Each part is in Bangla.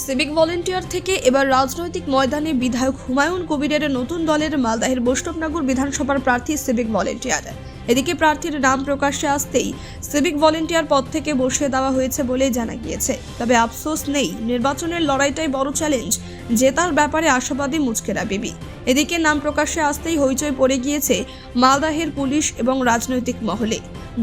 সিভিক ভলেন্টিয়ার থেকে এবার রাজনৈতিক ময়দানে বিধায়ক হুমায়ুন কবিরের নতুন দলের মালদাহের বৈষ্ণবনগর বিধানসভার প্রার্থী সিভিক ভলেন্টিয়ার। এদিকে প্রার্থীর নাম প্রকাশ্যে আসতেই সিভিক ভলেন্টিয়ার পদ থেকে বসিয়ে দেওয়া হয়েছে বলে জানা গিয়েছে। তবে আফসোস নেই, নির্বাচনের লড়াইটাই বড় চ্যালেঞ্জ, জেতার ব্যাপারে আশাবাদী মুচকেরা বিবি। এদিকে নাম প্রকাশ্যে আসতেই হইচই পড়ে গিয়েছে মালদাহের পুলিশ এবং রাজনৈতিক মহলে।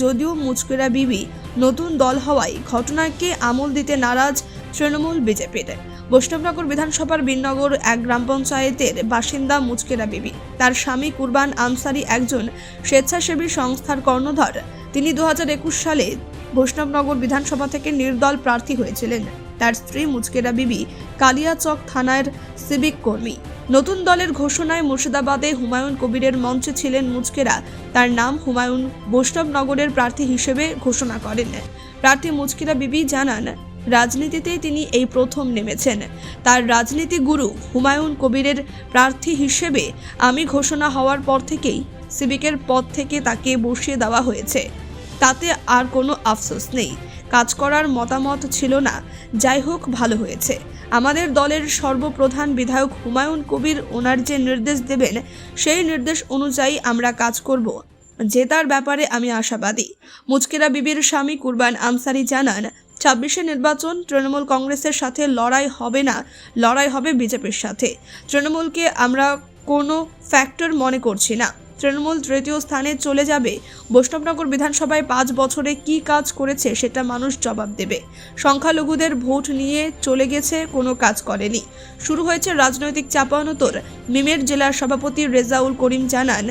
যদিও মুচকেরা বিবি নতুন দল হওয়ায় ঘটনাকে আমল দিতে নারাজ তৃণমূল বিজেপির। বৈষ্ণবনগর বিধানসভার বিনগর এক গ্রাম পঞ্চায়েতের বাসিন্দা মুচকেরা বিবি। তার স্বামী কুরবান আনসারি একজন স্বেচ্ছাসেবী সংস্থার কর্ণধর। তিনি দুহাজার একুশ সালে বৈষ্ণবনগর বিধানসভা থেকে নির্দল প্রার্থী হয়েছিলেন। তার স্ত্রী মুচকেরা বিবি কালিয়াচক থানার সিভিক কর্মী। নতুন দলের ঘোষণায় মুর্শিদাবাদে হুমায়ুন কবিরের মঞ্চে ছিলেন মুচকেরা। তার নাম হুমায়ুন বৈষ্ণবনগরের প্রার্থী হিসেবে ঘোষণা করেন। প্রার্থী মুচকিরা বিবি জানান রাজনীতিতে তিনি এই প্রথম নেমেছেন। তার রাজনীতি গুরু হুমায়ুন কবিরের প্রার্থী হিসেবে আমি ঘোষণা হওয়ার পর থেকেই সিভিকের পদ থেকে তাকে বসিয়ে দেওয়া হয়েছে। তাতে আর কোনো আফসোস নেই। কাজ করার মতামত ছিল না। যাই হোক, ভালো হয়েছে। আমাদের দলের সর্বপ্রধান বিধায়ক হুমায়ুন কবির ওনার যে নির্দেশ দেবেন, সেই নির্দেশ অনুযায়ী আমরা কাজ করব। জেতার ব্যাপারে আমি আশাবাদী। মুচকেরা বিবির স্বামী কুরবান আনসারি জানান ছাব্বিশে নির্বাচন তৃণমূল কংগ্রেসের সাথে লড়াই হবে না, লড়াই হবে বিজেপির সাথে। তৃণমূলকে আমরা কোনো ফ্যাক্টর মনে করছি না। তৃণমূল তৃতীয় স্থানে চলে যাবে। বৈষ্ণবনগর বিধানসভায় পাঁচ বছরে কি কাজ করেছে সেটা মানুষ জবাব দেবে। সংখ্যালঘুদের ভোট নিয়ে চলে গেছে, কোনো কাজ করেনি। শুরু হয়েছে রাজনৈতিক চাপানোতর। মিমের জেলার সভাপতি রেজাউল করিম জানান,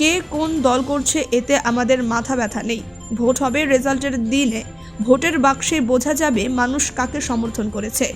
কে কোন দল করছে এতে আমাদের মাথা ব্যথা নেই। ভোট হবে রেজাল্টের দিনে। ভোটের বাক্সে বোঝা যাবে মানুষ কাকে সমর্থন করেছে।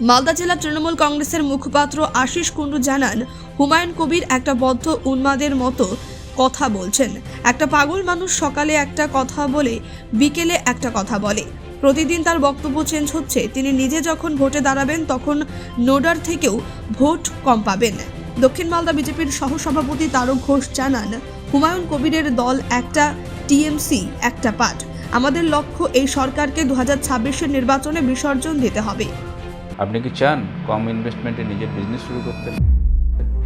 মালদা জেলা তৃণমূল কংগ্রেসের মুখপাত্র আশিস কুণ্ডু জানান, হুমায়ুন কবির একটা বদ্ধ উন্মাদের মতো কথা বলছেন। একটা পাগল মানুষ সকালে একটা কথা বলে, বিকেলে একটা কথা বলে। প্রতিদিন তার বক্তব্য চেঞ্জ হচ্ছে। তিনি নিজে যখন ভোটে দাঁড়াবেন, তখন নোডার থেকেও ভোট কম পাবেন। দক্ষিণ মালদা বিজেপির সহসভাপতি তারক ঘোষ জানান, হুমায়ুন কবিরের দল একটা টিএমসি একটা পাঠ। আমাদের লক্ষ্য এই সরকারকে দু হাজার নির্বাচনে বিসর্জন দিতে হবে। আপনি কি চান কম ইনভেস্টমেন্টে নিজের বিজনেস শুরু করতে?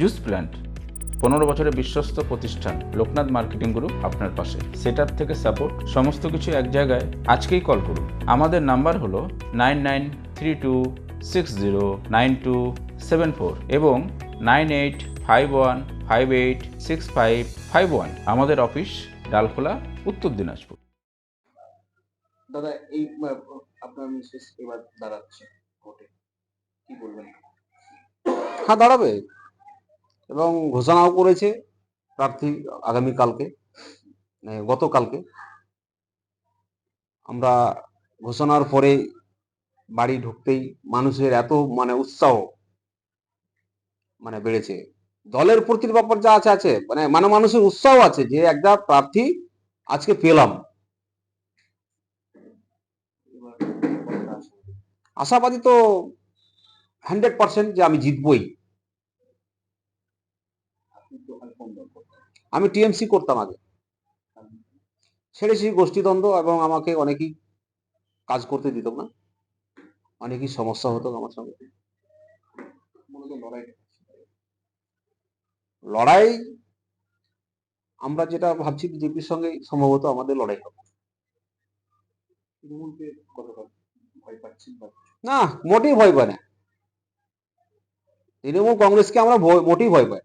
juice plant পনেরো বছরের বিশ্বস্ত প্রতিষ্ঠান লোকনাথ মার্কেটিং গ্রুপ আপনার পাশে। সেট থেকে সাপোর্ট সমস্ত কিছু এক জায়গায় আজকেই কল করুন। আমাদের নাম্বার হলো nine nine three two six zero nine two seven four এবং nine eight five one five eight six five five one. আমাদের অফিস ডালখোলা উত্তর দিনাজপুর। দাদা এই আপনার মিসেস এবার দাঁড়াচ্ছে ভোটে কি বলবেন? হ্যাঁ দাঁড়াবে। এবং ঘোষণাও করেছে প্রার্থী আগামীকালকে মানে গতকালকে। আমরা ঘোষণার পরে বাড়ি ঢুকতেই মানুষের এত মানে উৎসাহ মানে বেড়েছে। দলের প্রতি ব্যাপার যা আছে আছে। মানে মানে মানুষের উৎসাহ আছে যে একটা প্রার্থী আজকে পেলাম? আশাবাদী তো হান্ড্রেড পার্সেন্ট যে আমি জিতবই আপনি তো আর কোন দল করতেন? আমি টিএমসি করতাম আগে। ছেড়েছি গোষ্ঠীদ্বন্দ্ব এবং আমাকে অনেকেই কাজ করতে দিত না। অনেকই সমস্যা হতো আমার সঙ্গে। লড়াই। আমরা যেটা ভাবছি বিজেপির সঙ্গে সম্ভবত আমাদের লড়াই হবে। না, মোটেই ভয় পায় না। তৃণমূল, কংগ্রেসকে আমরা মোটেই ভয় পাই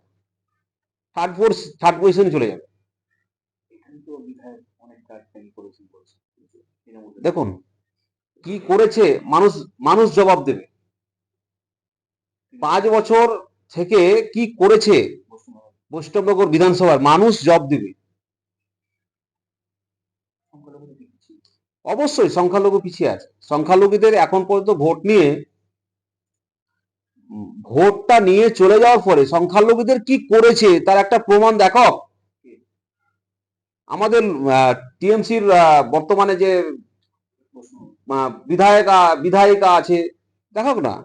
থার্ড ফোর্স থার্ড পজিশনে চলে যাবে। দেখুন, কি করেছে মানুষ মানুষ জবাব দেবে। পাঁচ বছর থেকে কি করেছে বৈষ্ণবনগর বিধানসভার? মানুষ জব দেবে। অবশ্যই সংখ্যালঘু পিছিয়ে আছে। সংখ্যালঘুদের এখন পর্যন্ত ভোট নিয়ে ভোটটা নিয়ে চলে যাওয়ার পরে সংখ্যালঘুদের কি করেছে তার একটা প্রমাণ দেখো। আমাদের টিএমসির বর্তমানে যে বিধায়িকা বিধায়িকা আছে, দেখো না।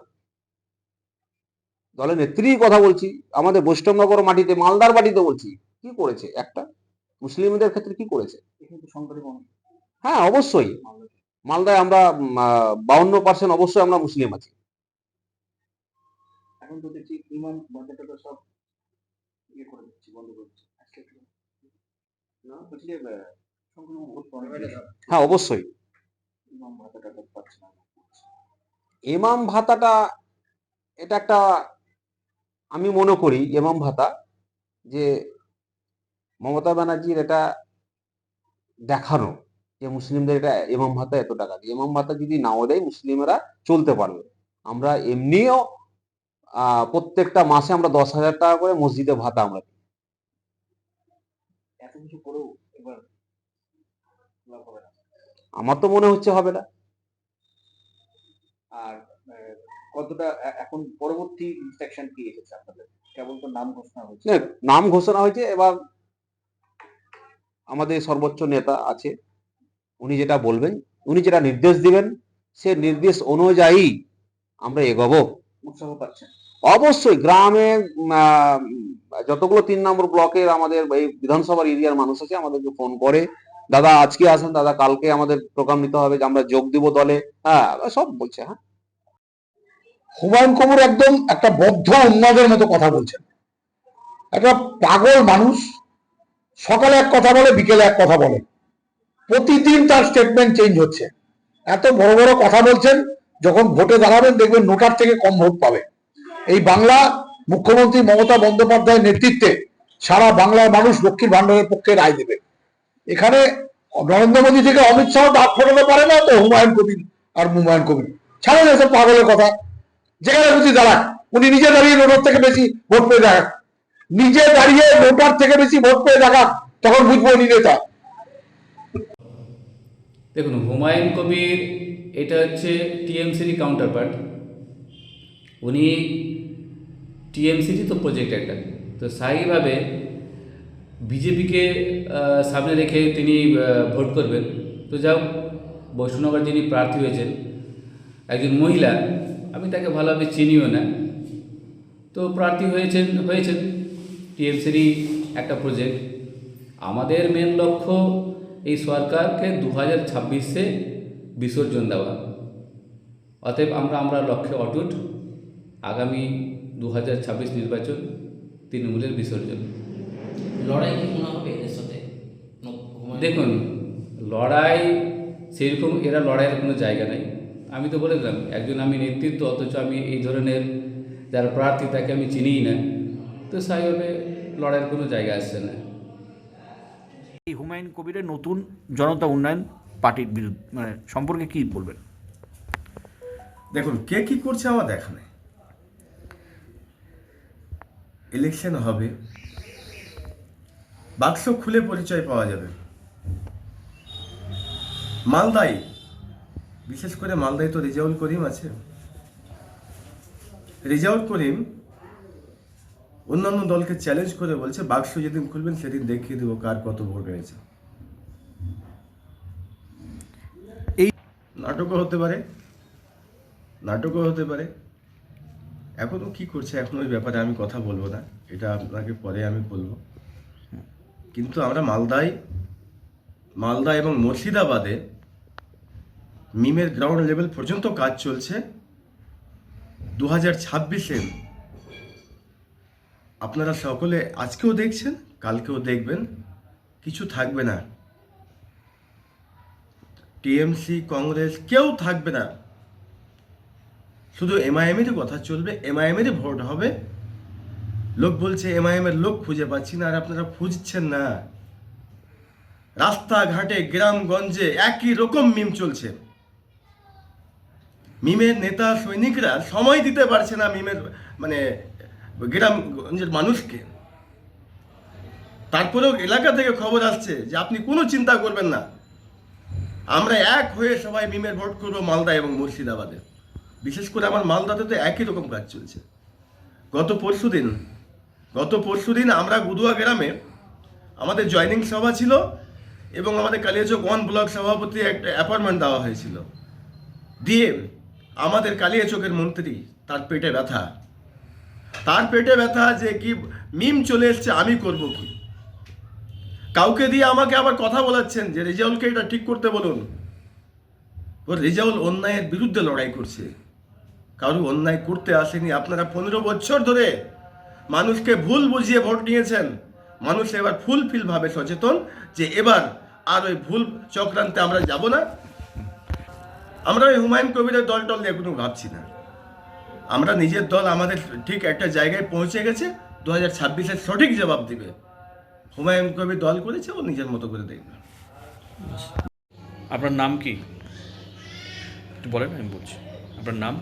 দলের নেত্রীর কথা বলছি, আমাদের বৈষ্ণবনগর মাটিতে, মালদার মাটিতে বলছি, কি করেছে একটা? মুসলিমদের ক্ষেত্রে কি করেছে? হ্যাঁ অবশ্যই। মালদায় আমরা বাউন্ন পার্সেন্ট অবশ্যই আমরা মুসলিম আছি। এখন তো দেখছি ইমান বাচ্চাটা সব ইয়ে করে দিচ্ছে বন্ধ করে দিচ্ছে। আজকে না বলছি যে হ্যাঁ অবশ্যই। ইমাম ভাতাটা পাচ্ছে না এমাম ভাতাটা এটা একটা আমি মনে করি এমাম ভাতা যে মমতা ব্যানার্জির এটা দেখানো যে মুসলিমদের এটা এমাম ভাতা এত টাকা। দিয়ে এমাম ভাতা যদি নাও দেয় মুসলিমেরা চলতে পারবে। আমরা এমনিও প্রত্যেকটা মাসে আমরা দশ হাজার টাকা করে মসজিদে ভাতা আমরা দিই। আমার তো মনে হচ্ছে হবে না। আর কতটা এখন পরবর্তী ইনস্ট্রাকশন কি এসেছে আপনাদের? কেবল তো নাম ঘোষণা হয়েছে। নাম ঘোষণা হয়েছে এবার আমাদের সর্বোচ্চ নেতা আছে উনি যেটা বলবেন উনি যেটা নির্দেশ দিবেন সে নির্দেশ অনুযায়ী আমরা এগোবো। উৎসাহ পাচ্ছেন অবশ্যই গ্রামে যতগুলো তিন নম্বর ব্লকের আমাদের এই বিধানসভার এরিয়ার মানুষ আছে আমাদেরকে ফোন করে। দাদা আজকে আসেন দাদা কালকে আমাদের প্রোগ্রাম নিতে হবে যে আমরা যোগ দিব দলে। হ্যাঁ সব বলছে হ্যাঁ। হুমায়ুন কবির একদম একটা বদ্ধ উন্মাদের মতো কথা বলছেন। একটা পাগল মানুষ সকালে এক কথা বলে বিকেলে এক কথা বলে। প্রতিদিন তার স্টেটমেন্ট চেঞ্জ হচ্ছে। এত বড় বড় কথা বলছেন যখন ভোটে দাঁড়াবেন দেখবেন নোটার থেকে কম ভোট পাবে। এই বাংলা মুখ্যমন্ত্রী মমতা বন্দ্যোপাধ্যায়ের নেতৃত্বে সারা বাংলার মানুষ লক্ষ্মীর ভান্ডারের পক্ষে রায় দেবে। এখানে নরেন্দ্র মোদী থেকে অমিত শাহ দাঁত ফোটাতে পারে না তো হুমায়ুন কবির আর হুমায়ুন কবির। ছাড়েন এসব পাগলের কথা। যেখানে খুশি দাঁড়াক। উনি নিজে দাঁড়িয়ে নোটার থেকে বেশি ভোট পেয়ে দেখাক। নিজে দাঁড়িয়ে নোটার থেকে বেশি ভোট পেয়ে দেখাক, তখন বুঝব উনি নেতা। দেখুন, হুমায়ুন কবির, এটা হচ্ছে টিএমসির কাউন্টার পার্ট উনি টিএমসিরই তো প্রজেক্ট একটা তো স্থায়ীভাবে বিজেপিকে সামনে রেখে তিনি ভোট করবেন। তো যাও বৈষ্ণবনগর যিনি প্রার্থী হয়েছেন, একজন মহিলা, আমি তাকে ভালোভাবে চিনিও না। তো প্রার্থী হয়েছেন হয়েছেন। টিএমসিরই একটা প্রজেক্ট আমাদের মেন লক্ষ্য এই সরকারকে দু হাজার ছাব্বিশে বিসর্জন দেওয়া। অতএব আমরা আমরা লক্ষ্যে অটুট। আগামী দু হাজার ছাব্বিশ নির্বাচন তৃণমূলের বিসর্জন। লড়াই কি মনে হবে এদের সাথে? দেখুন লড়াই সেরকম এরা লড়াইয়ের কোনো জায়গা নেই। আমি তো বলে দিলাম একজন আমি নেতৃত্ব অথচ আমি এই ধরনের যারা প্রার্থী তাকে আমি চিনিই না। তো স্বাভাবিকভাবে লড়াইয়ের কোনো জায়গা আসছে না। হুমায়ুন কবিরের নতুন জনতা উন্নয়ন পার্টির বিরুদ্ধে মানে সম্পর্কে কি বলবেন? দেখুন, কে কি করছে আমার দেখা নেই। ইলেকশন হবে। বাক্স খুলে পরিচয় পাওয়া যাবে। মালদাই বিশেষ করে মালদায় তো রেজাউল করিম আছে। রেজাউল করিম অন্যান্য দলকে চ্যালেঞ্জ করে বলছে, বাক্স যেদিন খুলবেন সেদিন দেখিয়ে দেবো কার কত ভোট হয়েছে। এই- নাটকও হতে পারে, নাটকও হতে পারে। এখনও কি করছে, এখন ওই ব্যাপারে আমি কথা বলব না, এটা আপনাকে পরে আমি বলব। কিন্তু আমরা মালদায়, মালদা এবং মুর্শিদাবাদে মিমের গ্রাউন্ড লেভেল পর্যন্ত কাজ চলছে। দু হাজার ছাব্বিশে আপনারা সকলে আজকেও দেখছেন, কালকেও দেখবেন, কিছু থাকবে না। টিএমসি, কংগ্রেস, কেউ থাকবে না। শুধু এমআইএমেরই কথা চলবে, এমআইএমেরই ভোট হবে। লোক বলছে, এমআইএমের লোক খুঁজে পাচ্ছি না, আর আপনারা খুঁজছেন না। রাস্তাঘাটে, গ্রামগঞ্জে একই রকম মিম চলছে। মিমের নেতা সৈনিকরা সময় দিতে পারছে না মিমের মানে গ্রামগঞ্জের মানুষকে। তারপরেও এলাকা থেকে খবর আসছে যে আপনি কোনো চিন্তা করবেন না। আমরা এক হয়ে সবাই মিমের ভোট করব মালদা এবং মুর্শিদাবাদে। বিশেষ করে আমার মালদাতে তো একই রকম কাজ চলছে। গত পরশু দিন, গত পরশু দিন আমরা গুদুয়া গ্রামে আমাদের জয়নিং সভা ছিল এবং আমাদের কালিয়াচক ওয়ান ব্লক সভাপতি একটা অ্যাপয়েন্টমেন্ট দেওয়া হয়েছিল। দিয়ে আমাদের কালিয়াচকের মন্ত্রী তার পেটে ব্যথা। তার পেটে ব্যথা যে কি মিম চলে এসছে, আমি করব কি? কাউকে দিয়ে আমাকে আবার কথা বলাচ্ছেন যে রেজাউলকে এটা ঠিক করতে বলুন। ও রেজাউল অন্যায়ের বিরুদ্ধে লড়াই করছে। কারও অন্যায় করতে আসেনি। আপনারা পনেরো বছর ধরে মানুষকে ভুল বুঝিয়ে ভোট নিয়েছেন। মানুষ এবার ফুলফিলভাবে সচেতন যে এবার আর ওই ভুল চক্রান্তে আমরা যাব না। আমরা ওই হুমায়ুন কবিরের দল টল নিয়ে কোনো ভাবছি না। আমরা নিজের দল আমাদের ঠিক একটা জায়গায় পৌঁছে গেছে দু হাজার ছাব্বিশের সঠিক জবাব দিবে। হুমায়ুন কবির দল করেছে ও নিজের মতো করে দেখবে। আপনার নাম কি? একটু বলেন আমি বলছি। আপনার নাম?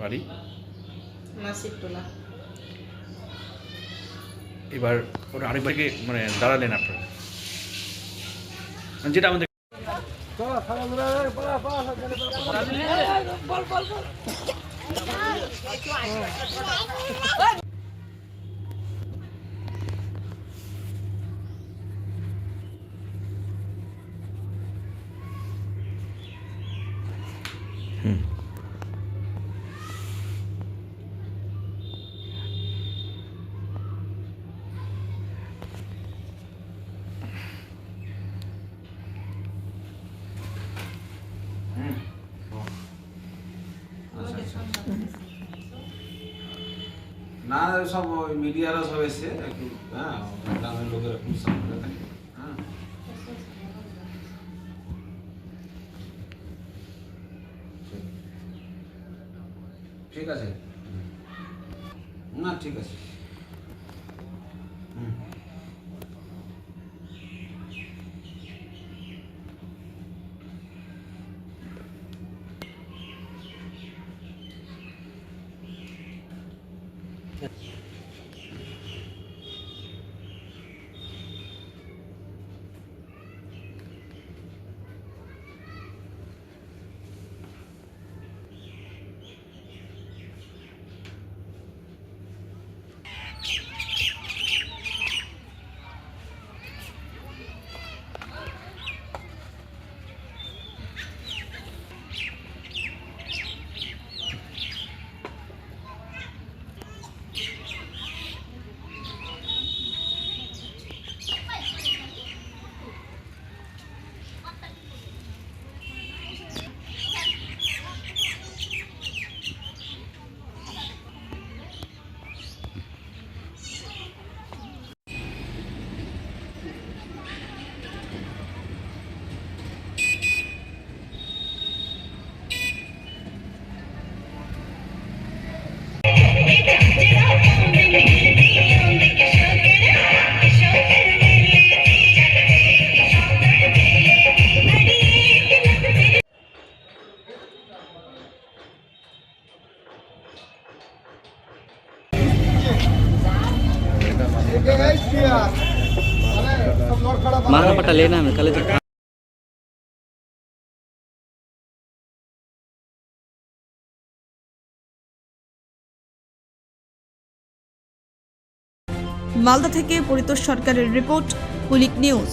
বাড়ি? এবার ওটা আরেকবারকে মানে দাঁড়ালেন আপনারা। যেটা আমাদের বল বল বল না সব ওই মিডিয়ারা সব এসে একটু হ্যাঁ গ্রামের লোকেরা খুব সামনে থাকে। হ্যাঁ। ঠিক আছে। मालका पट्टा लेना है कल तक মালদা থেকে পরিতোষ সরকারের রিপোর্ট কুলিক নিউজ